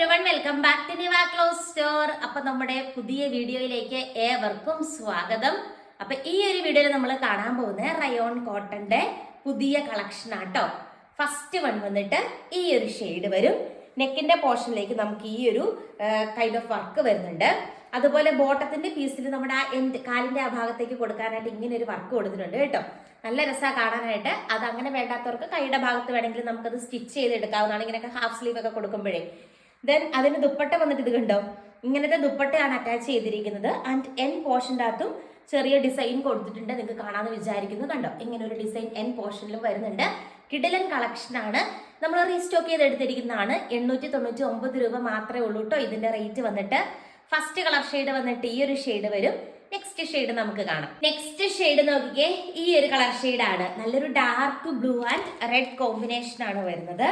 Everyone welcome back to Niva clothes store അപ്പൊ നമ്മുടെ പുതിയ വീഡിയോയിലേക്ക് ഏവർക്കും സ്വാഗതം. അപ്പൊ ഈ ഒരു വീഡിയോയിൽ നമ്മൾ കാണാൻ പോകുന്നത് റയോൺ കോട്ടന്റെ പുതിയ കളക്ഷൻ ആട്ടോ. ഫസ്റ്റ് വൺ വന്നിട്ട് ഈ ഒരു ഷെയ്ഡ് വരും. നെക്കിന്റെ പോർഷനിലേക്ക് നമുക്ക് ഈ ഒരു കൈൻഡ് ഓഫ് വർക്ക് വരുന്നുണ്ട്. അതുപോലെ ബോട്ടത്തിന്റെ പീസിൽ നമ്മുടെ ആ എൻഡ് കാലിന്റെ ആ ഭാഗത്തേക്ക് കൊടുക്കാനായിട്ട് ഇങ്ങനെ ഒരു വർക്ക് കൊടുത്തിട്ടുണ്ട് കേട്ടോ. നല്ല രസമാണ് കാണാനായിട്ട്. അത് അങ്ങനെ വേണ്ടാത്തവർക്ക് കൈയുടെ ഭാഗത്ത് വേണമെങ്കിൽ നമുക്കത് സ്റ്റിച്ച് ചെയ്ത് എടുക്കാവുന്നതാണ് ഇങ്ങനെയൊക്കെ ഹാഫ് സ്ലീവ് ഒക്കെ കൊടുക്കുമ്പോഴേ. ദെൻ അതിന് ദുപ്പട്ട വന്നിട്ട് ഇത് കണ്ടോ? ഇങ്ങനത്തെ ദുപ്പട്ടയാണ് അറ്റാച്ച് ചെയ്തിരിക്കുന്നത്. ആൻഡ് എൻ പോർഷന്റെ അകത്തും ചെറിയ ഡിസൈൻ കൊടുത്തിട്ടുണ്ട്. നിങ്ങൾക്ക് കാണാമെന്ന് വിചാരിക്കുന്നു. കണ്ടോ? ഇങ്ങനെ ഒരു ഡിസൈൻ എൻ പോർഷനിലും വരുന്നുണ്ട്. കിടലൻ കളക്ഷൻ ആണ്. നമ്മൾ റീസ്റ്റോക്ക് ചെയ്ത് എടുത്തിരിക്കുന്നതാണ് എണ്ണൂറ്റി തൊണ്ണൂറ്റി ഒമ്പത് രൂപ മാത്രമേ ഉള്ളൂ കേട്ടോ ഇതിന്റെ റേറ്റ് വന്നിട്ട്. ഫസ്റ്റ് കളർ ഷെയ്ഡ് വന്നിട്ട് ഈ ഒരു ഷെയ്ഡ് വരും. നെക്സ്റ്റ് ഷെയ്ഡ് നമുക്ക് കാണാം. നെക്സ്റ്റ് ഷെയ്ഡ് നോക്കിക്കേ. ഈ ഒരു കളർ ആണ്. നല്ലൊരു dark blue and red combination ആണ് വരുന്നത്.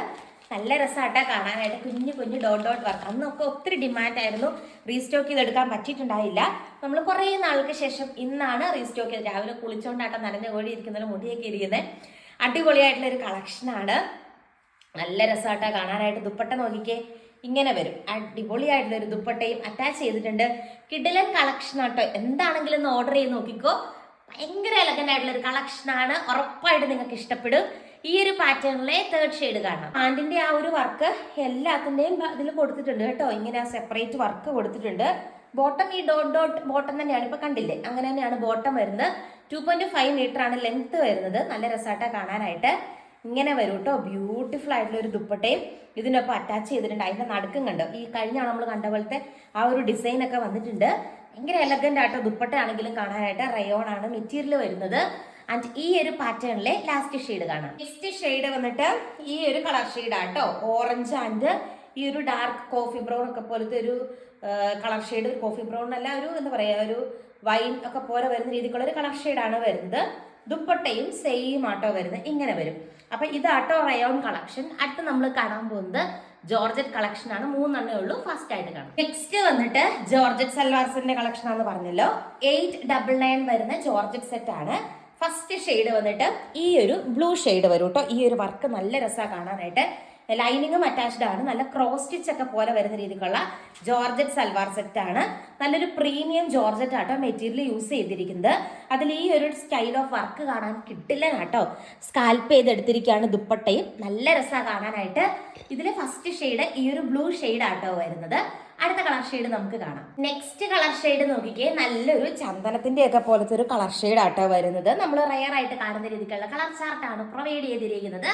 നല്ല രസമാട്ടാ കാണാനായിട്ട്. കുഞ്ഞു കുഞ്ഞു ഡോട്ട് ഡോട്ട് വർക്ക്. അന്നൊക്കെ ഒത്തിരി ഡിമാൻഡ് ആയിരുന്നു റീസ്റ്റോക്ക് ചെയ്തെടുക്കാൻ പറ്റിയിട്ടുണ്ടായില്ല. നമ്മൾ കുറേ നാൾക്ക് ശേഷം ഇന്നാണ് റീസ്റ്റോക്ക് ചെയ്ത് രാവിലെ കുളിച്ചോണ്ടാട്ടം നനഞ്ഞ കോഴി ഇരിക്കുന്നതിന് മുടിയൊക്കെ ഇരിക്കുന്നത് അടിപൊളിയായിട്ടുള്ള ഒരു കളക്ഷനാണ്. നല്ല രസമായിട്ടാ കാണാനായിട്ട്. ദുപ്പട്ട നോക്കിക്കേ. ഇങ്ങനെ വരും. അടിപൊളിയായിട്ടുള്ള ഒരു ദുപ്പട്ടയും അറ്റാച്ച് ചെയ്തിട്ടുണ്ട്. കിഡിലൻ കളക്ഷൻ ആട്ടോ എന്താണെങ്കിലും ഒന്ന് ഓർഡർ ചെയ്ത് നോക്കിക്കോ. ഭയങ്കര എലഗന്റ് ആയിട്ടുള്ള ഒരു കളക്ഷൻ ആണ്. ഉറപ്പായിട്ട് നിങ്ങൾക്ക് ഇഷ്ടപ്പെടും. ഈ ഒരു പാറ്റേണിലെ തേർഡ് ഷെയ്ഡ് കാണാം. ആൻഡിന്റെ ആ ഒരു വർക്ക് എല്ലാത്തിന്റെയും ഇതിൽ കൊടുത്തിട്ടുണ്ട് കേട്ടോ. ഇങ്ങനെ സെപ്പറേറ്റ് വർക്ക് കൊടുത്തിട്ടുണ്ട്. ബോട്ടം ഈ ഡോട്ട് ഡോട്ട് ബോട്ടം തന്നെയാണ്. ഇപ്പൊ കണ്ടില്ലേ? അങ്ങനെ തന്നെയാണ് ബോട്ടം വരുന്നത്. ടു പോയിന്റ് ഫൈവ് മീറ്റർ ആണ് ലെങ്ത് വരുന്നത്. നല്ല രസമായിട്ടാണ് കാണാനായിട്ട്. ഇങ്ങനെ വരും കേട്ടോ. ബ്യൂട്ടിഫുൾ ആയിട്ടുള്ള ഒരു ദുപ്പട്ടയും ഇതിനൊപ്പം അറ്റാച്ച് ചെയ്തിട്ടുണ്ട്. അതിന്റെ നടുക്കും കണ്ടോ? ഈ കഴിഞ്ഞ നമ്മൾ കണ്ട പോലത്തെ ആ ഒരു ഡിസൈൻ ഒക്കെ വന്നിട്ടുണ്ട്. ഭയങ്കര എലഗന്റ് ആയിട്ട് ദുപ്പട്ട ആണെങ്കിലും കാണാനായിട്ട് റയോൺ ആണ് മെറ്റീരിയൽ വരുന്നത്. ആൻഡ് ഈ ഒരു പാറ്റേണിലെ ലാസ്റ്റ് ഷെയ്ഡ് കാണാം. നെക്സ്റ്റ് ഷെയ്ഡ് വന്നിട്ട് ഈ ഒരു കളർ ഷെയ്ഡ് ആട്ടോ. ഓറഞ്ച് ആൻഡ് ഈ ഒരു ഡാർക്ക് കോഫി ബ്രൗൺ ഒക്കെ പോലത്തെ ഒരു കളർ ഷെയ്ഡ് ഒരു കോഫി ബ്രൗൺ അല്ല ഒരു എന്താ പറയുക ഒരു വൈൻ ഒക്കെ പോലെ വരുന്ന രീതിക്കുള്ള ഒരു കളർ ഷെയ്ഡാണ് വരുന്നത്. ദുപ്പട്ടയും സെയിം ആട്ടോ വരുന്നത്. ഇങ്ങനെ വരും. അപ്പൊ ആട്ടോ റയോൺ കളക്ഷൻ അടുത്ത് നമ്മൾ കാണാൻ പോകുന്നത് ജോർജറ്റ് കളക്ഷൻ ആണ്. മൂന്നെണ്ണേ ഉള്ളൂ. ഫസ്റ്റ് ആയിട്ട് കാണാം. നെക്സ്റ്റ് വന്നിട്ട് ജോർജറ്റ് സൽവാർസിന്റെ കളക്ഷൻ ആണെന്ന് പറഞ്ഞല്ലോ. എയ്റ്റ് ഡബിൾ നയൻ വരുന്ന ജോർജറ്റ് സെറ്റ് ആണ്. ഫസ്റ്റ് ഷെയ്ഡ് വന്നിട്ട് ഈ ഒരു ബ്ലൂ ഷെയ്ഡ് വരും കേട്ടോ ഈ ഒരു വർക്ക് നല്ല രസമാണ് കാണാനായിട്ട്. ലൈനിങ്ങും അറ്റാച്ച്ഡ് ആണ്. നല്ല ക്രോസ് സ്റ്റിച്ച് ഒക്കെ പോലെ വരുന്ന രീതിക്കുള്ള ജോർജറ്റ് സൽവാർ സെറ്റ് ആണ്. നല്ലൊരു പ്രീമിയം ജോർജറ്റ് ആട്ടോ മെറ്റീരിയൽ യൂസ് ചെയ്തിരിക്കുന്നത്. അതിൽ ഈ ഒരു സ്റ്റൈൽ ഓഫ് വർക്ക് കാണാൻ കിട്ടില്ല കേട്ടോ സ്കാൽപ്പ് ചെയ്തെടുത്തിരിക്കുകയാണ് ദുപ്പട്ടയും. നല്ല രസമാണ് കാണാനായിട്ട്. ഇതിലെ ഫസ്റ്റ് ഷെയ്ഡ് ഈ ഒരു ബ്ലൂ ഷെയ്ഡ് ആട്ടോ വരുന്നത്. അടുത്ത കളർ ഷെയ്ഡ് നമുക്ക് കാണാം. നെക്സ്റ്റ് കളർ ഷെയ്ഡ് നോക്കിക്കേ. നല്ലൊരു ചന്ദനത്തിന്റെ ഒക്കെ പോലത്തെ ഒരു കളർ ഷെയ്ഡ് ആട്ടോ വരുന്നത്. നമ്മൾ റയർ ആയിട്ട് കാണുന്ന രീതിക്കുള്ള കളർ ചാർട്ടാണ് പ്രൊവൈഡ് ചെയ്തിരിക്കുന്നത്.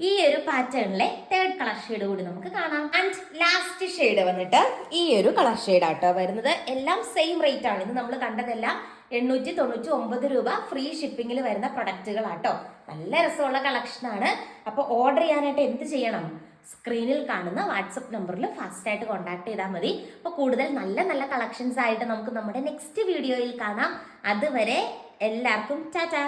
ഈ ഒരു പാറ്റേണിലെ തേർഡ് കളർ ഷെയ്ഡ് കൂടി നമുക്ക് കാണാം. ആൻഡ് ലാസ്റ്റ് ഷെയ്ഡ് വന്നിട്ട് ഈ ഒരു കളർ ഷെയ്ഡ് ആട്ടോ വരുന്നത്. എല്ലാം സെയിം റേറ്റ് ആണ്. ഇത് നമ്മൾ കണ്ടതെല്ലാം എണ്ണൂറ്റി തൊണ്ണൂറ്റി ഒമ്പത് രൂപ ഫ്രീ ഷിപ്പിംഗിൽ വരുന്ന പ്രൊഡക്റ്റുകളാട്ടോ നല്ല രസമുള്ള കളക്ഷനാണ് അപ്പോൾ ഓർഡർ ചെയ്യാനായിട്ട് എന്ത് ചെയ്യണം? സ്ക്രീനിൽ കാണുന്ന വാട്സപ്പ് നമ്പറിൽ ഫാസ്റ്റായിട്ട് കോൺടാക്ട് ചെയ്താൽ മതി. അപ്പോൾ കൂടുതൽ നല്ല നല്ല കളക്ഷൻസ് ആയിട്ട് നമുക്ക് നമ്മുടെ നെക്സ്റ്റ് വീഡിയോയിൽ കാണാം. അതുവരെ എല്ലാവർക്കും ടാറ്റാ.